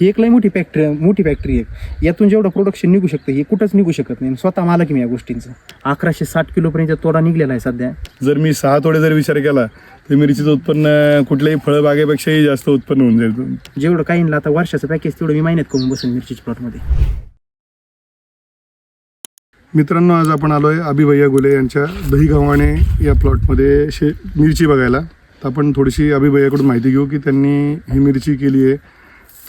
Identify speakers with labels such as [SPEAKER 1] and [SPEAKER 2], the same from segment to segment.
[SPEAKER 1] ही एक लई मोठी फॅक्टरी मोठी फॅक्टरी आहे. यातून जेवढं प्रोडक्शन निघू शकतं हे कुठंच निघू शकत नाही. स्वतः मला की मी या गोष्टींचं. अकराशे साठ किलोपर्यंत तोडा निघलेला आहे सध्या.
[SPEAKER 2] जर मी सहा तोडे जर विचार केला तर मिरचीचं उत्पन्न कुठल्याही फळबागेपेक्षाही जास्त उत्पन्न होऊन जाईल.
[SPEAKER 1] जेवढं काहींना आता वर्षाचं पॅकेज तेवढं मी महिन्यात करून बसेन मिरचीच्या प्लॉटमध्ये
[SPEAKER 2] मित्रांनो आज आपण आलोय अभिभैया गुले यांच्या दही गव्हाणे या प्लॉटमध्ये शे मिरची बघायला. तर आपण थोडीशी अभिभैयाकडून माहिती घेऊ की त्यांनी ही मिरची केली आहे.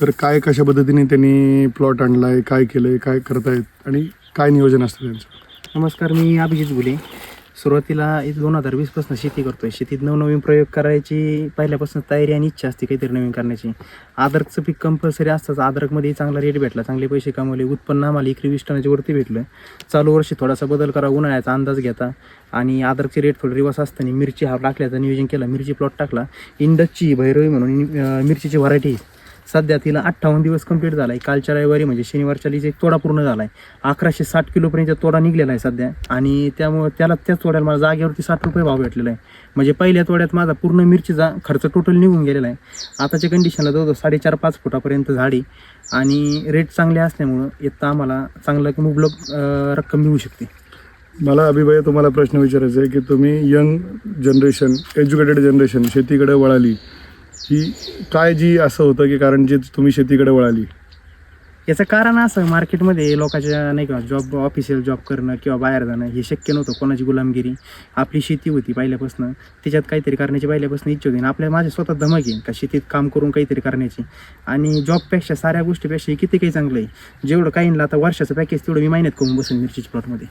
[SPEAKER 2] तर काय कशा पद्धतीने त्यांनी प्लॉट आणला आहे काय केलं आहे काय करतायत आणि काय नियोजन असतं त्यांचं?
[SPEAKER 1] नमस्कार मी अभिजित गुले. सुरुवातीला दोन हजार वीसपासून शेती करतोय. शेतीत नवनवीन प्रयोग करायची पहिल्यापासून तयारी आणि इच्छा असते काहीतरी नवीन करण्याची. आदरकचं पीक कंपल्सरी असतंच आदरकमध्ये चांगला रेट भेटला चांगले पैसे कमवले उत्पन्न आम्हाला इकडे वीस टनाच्या वरती भेटलं. चालू वर्षी थोडासा बदल करा उन्हाळ्याचा अंदाज घेता आणि आदरकचे रेट थोडे रिवर्स असताना मिरची हा टाकल्याचं नियोजन केलं मिरची प्लॉट टाकला. इंडसची भैरवी म्हणून मिरचीची व्हरायटी सध्या तिला अठ्ठावन्न दिवस कंप्लीट झाला आहे कालच्या रविवारी म्हणजे शनिवारच्या लिजे तोडा पूर्ण झाला आहे अकराशे साठ किलोपर्यंत तोडा निघलेला आहे सध्या. आणि त्यामुळे त्याला त्याच तोड्याला मला जागेवरती साठ रुपये भाव भेटलेला आहे. म्हणजे पहिल्या तोड्यात माझा पूर्ण मिरचीचा खर्च टोटल निघून गेलेला आहे. आताच्या कंडिशनला जवळजवळ साडेचार पाच फुटापर्यंत झाडी आणि रेट चांगले असल्यामुळं इथं आम्हाला चांगलं मुबलक रक्कम मिळू शकते.
[SPEAKER 2] मला अभिभैया तुम्हाला प्रश्न विचारायचा आहे की तुम्ही यंग जनरेशन एज्युकेटेड जनरेशन शेतीकडे वळाली. ही काय जी असं होतं की कारण जे तुम्ही शेतीकडे वळाली?
[SPEAKER 1] याचं कारण असं मार्केटमध्ये लोकांच्या नाही का जॉब ऑफिशियल जॉब करणं किंवा बाहेर जाणं हे शक्य नव्हतं कोणाची गुलामगिरी. आपली शेती होती पहिल्यापासून. त्याच्यात काहीतरी करण्याची पहिल्यापासून इच्छा होती. आणि आपल्या माझ्या स्वतः धमक आहे का शेतीत काम करून काहीतरी करण्याची. आणि जॉबपेक्षा साऱ्या गोष्टीपेक्षा हे किती काही चांगलं आहे. जेवढं काही आता वर्षाचं पॅकेज तेवढं मी महिन्यात करून बसेन मिरची प्लॉटमध्ये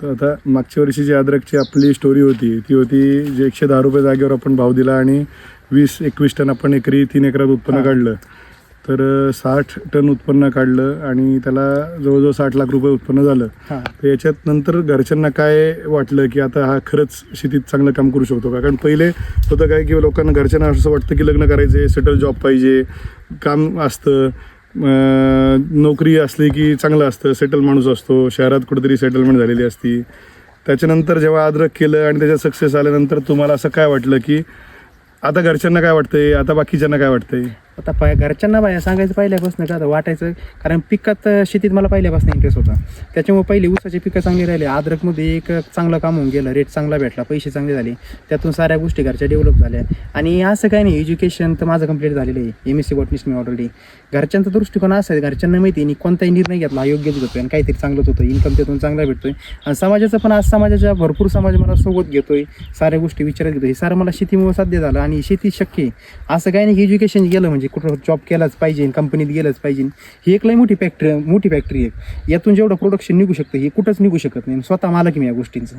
[SPEAKER 2] तर आता मागच्या वर्षी जी अद्रकची आपली स्टोरी होती ती होती जे एकशे दहा रुपये जागेवर आपण भाव दिला आणि वीस एकवीस टन आपण एकरी तीन एकरात उत्पन्न. काढलं. तर साठ टन उत्पन्न काढलं आणि त्याला जवळजवळ साठ लाख रुपये उत्पन्न झालं. तर याच्यात नंतर घरच्यांना काय वाटलं की आता हा खरंच शेतीत चांगलं काम करू शकतो का? कारण पहिले होतं काय की लोकांना घरच्यांना असं वाटतं की लग्न करायचे सेटल जॉब पाहिजे काम असतं. नोकरी असली की चांगलं असतं सेटल माणूस असतो शहरात कुठेतरी सेटलमेंट झालेली असती. त्याच्यानंतर जेव्हा अद्रक केलं आणि त्याच्यात सक्सेस आल्यानंतर तुम्हाला असं काय वाटलं की आता घरच्यांना काय वाटतंय? आता बाकीच्यांना काय वाटतंय?
[SPEAKER 1] आता पाय घरच्यांना बाया सांगायचं पहिल्यापासून का आता वाटायचं? कारण पिकात शेतीत मला पहिल्यापासून इंटरेस्ट होता. त्याच्यामुळे पहिले ऊसाचे पिकं चांगली राहिले. अद्रकमध्ये एक चांगलं काम होऊन गेलं. रेट चांगला भेटला. पैसे चांगले झाले. त्यातून साऱ्या गोष्टी घरच्या डेव्हलप झाल्या. आणि असं काही नाही एज्युकेशन तर माझं कंप्लीट झालेलं आहे. एम एस सी बॉटनिस्ट मी ऑलरेडी घरच्यांचा दृष्टिकोन असा आहे घरच्यांना माहिती आहे आणि कोणताही निर्णय घेतला हा योग्यच होतोय आणि काहीतरी चांगलंच होतं इन्कम त्यातून चांगला भेटतोय. आणि समाजाचं पण आज समाजाच्या भरपूर समाज मला सोबत घेतोय. साऱ्या गोष्टी विचारात घेतोय. हे सारं मला शेतीमुळे साध्य झालं. आणि शेती शक्य आहे. असं काही नाही एज्युकेशन गेलं म्हणजे म्हणजे कुठं जॉब केलाच पाहिजे कंपनीत गेलंच पाहिजे. ही एक लई मोठी फॅक्टरी मोठी फॅक्टरी आहे. यातून जेवढं प्रोडक्शन निघू शकतं हे कुठंच निघू शकत नाही. स्वतः मला की मी या गोष्टींचं.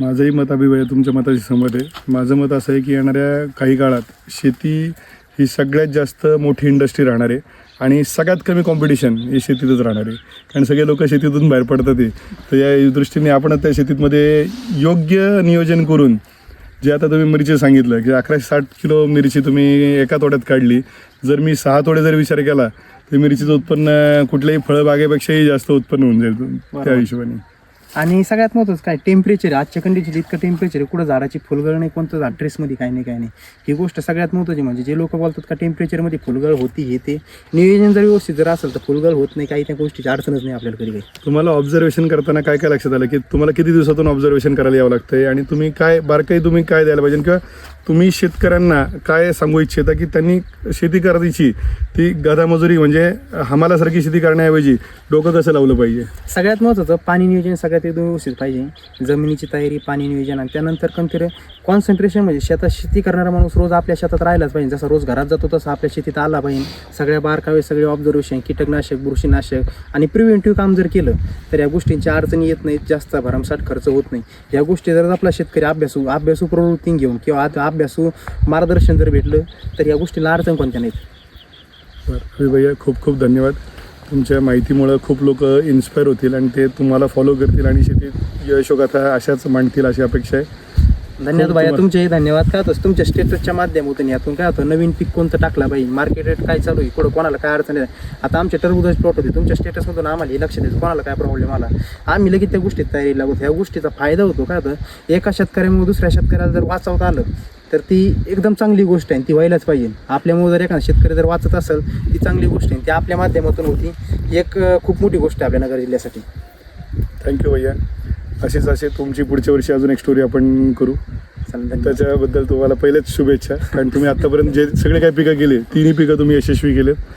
[SPEAKER 2] माझंही मत अभिवय तुमच्या मताशी सहमत आहे. माझं मत असं आहे की येणाऱ्या काही काळात शेती ही सगळ्यात जास्त मोठी इंडस्ट्री राहणार आहे आणि सगळ्यात कमी कॉम्पिटिशन हे शेतीतच राहणार आहे. कारण सगळे लोक शेतीतून बाहेर पडतात आहे तर या दृष्टीने आपण त्या शेतीमध्ये योग्य नियोजन करून जे आता तुम्ही मिरची सांगितलं की अकराशे साठ किलो मिरची तुम्ही एका तोड्यात काढली जर मी सहा तोडे जर विचार केला तर मिरचीचं उत्पन्न कुठल्याही फळबागेपेक्षाही जास्त उत्पन्न होऊन जाईल त्या. हिशोबाने
[SPEAKER 1] आणि सगळ्यात महत्त्वाचं काय टेम्परेचर आजच्या कंडिशन इतकं टेम्परेचर कुठं झाडाची फुलगळ नाही कोणतं झाड ड्रेसमध्ये काय नाही काय नाही. ही गोष्ट सगळ्यात महत्त्वाची म्हणजे जे लोक बोलतात का टेम्परेचरमध्ये फुलगळ होती हे ते. नियोजन जर व्यवस्थित जर असेल तर फुलगळ होत नाही काही त्या गोष्टीची अडचणच नाही आपल्याला कधी काही.
[SPEAKER 2] तुम्हाला ऑब्झर्वेशन करताना काय काय लक्षात आलं? की तुम्हाला किती दिवसातून ऑब्झर्वेशन करायला यावं लागतं आणि तुम्ही काय बारकाई तुम्ही काय द्यायला पाहिजे? किंवा तुम्ही शेतकऱ्यांना काय सांगू इच्छिता की त्यांनी शेती करायची? ती गदामजुरी म्हणजे हमालासारखी शेती करण्याऐवजी डोकं कसं लावलं पाहिजे?
[SPEAKER 1] सगळ्यात महत्त्वाचं पाणी नियोजन सगळ्यात एकदम व्यवस्थित पाहिजे. जमिनीची तयारी पाणी नियोजन आणि त्यानंतर कोणतरी कॉन्सन्ट्रेशन म्हणजे शेतात शेती करणारा माणूस रोज आपल्या शेतात राहिलाच पाहिजे. जसा रोज घरात जातो तसा आपल्या शेतीत आला पाहिजे. सगळ्या बारकावे सगळे ऑब्झर्वेशन कीटकनाशक बुरशीनाशक आणि प्रिव्हेंटिव्ह काम जर केलं तर या गोष्टींची अडचणी येत नाहीत. जास्त भरमसाठ खर्च होत नाही. या गोष्टी जर आपला शेतकरी अभ्यासू अभ्यासू प्रवृत्ती घेऊन किंवा आता अभ्यासू मार्गदर्शन जर भेटलं तर या गोष्टीला अडचण कोणत्या नाहीत?
[SPEAKER 2] बरं हवी भैया खूप खूप धन्यवाद. तुमच्या माहितीमुळं खूप लोक इन्स्पायर होतील आणि ते तुम्हाला फॉलो करतील आणि शेतीत यशोगाथा अशाच मांडतील अशी अपेक्षा आहे.
[SPEAKER 1] धन्यवाद भाया
[SPEAKER 2] तुम्हा-
[SPEAKER 1] तुमचे धन्यवाद. काय होतं तुमच्या स्टेटसच्या माध्यमातून यातून काय होतं नवीन पीक कोणतं टाकला पाहिजे मार्केट रेट काय चालू आहे कुठं कोणाला काय अडचण आहे? आता आमच्या टरबुजाचे प्लॉट होते तुमच्या स्टेटसमधून आम्हाला हे लक्ष द्यायचं कोणाला काय प्रॉब्लेम आला? आम्ही लगेच त्या गोष्टीत तयारी लागतो ह्या गोष्टीचा फायदा होतो. काय होतं एका शेतकऱ्यामुळे दुसऱ्या शेतकऱ्याला जर वाचवता आलं तर ती एकदम चांगली गोष्ट आहे ती व्हायलाच पाहिजे. आपल्यामुळे जर एखादा शेतकरी जर वाचत असेल ती चांगली गोष्ट आहे ती आपल्या माध्यमातून होती. एक खूप मोठी गोष्ट आहे आपल्या नगर जिल्ह्यासाठी.
[SPEAKER 2] थँक्यू भैया. असेच असे तुमची पुढच्या वर्षी अजून एक स्टोरी आपण करू. त्याच्याबद्दल तुम्हाला पहिलेच शुभेच्छा. कारण तुम्ही आतापर्यंत जे सगळे काही पिकं केले तिन्ही पिकं तुम्ही यशस्वी केलेत.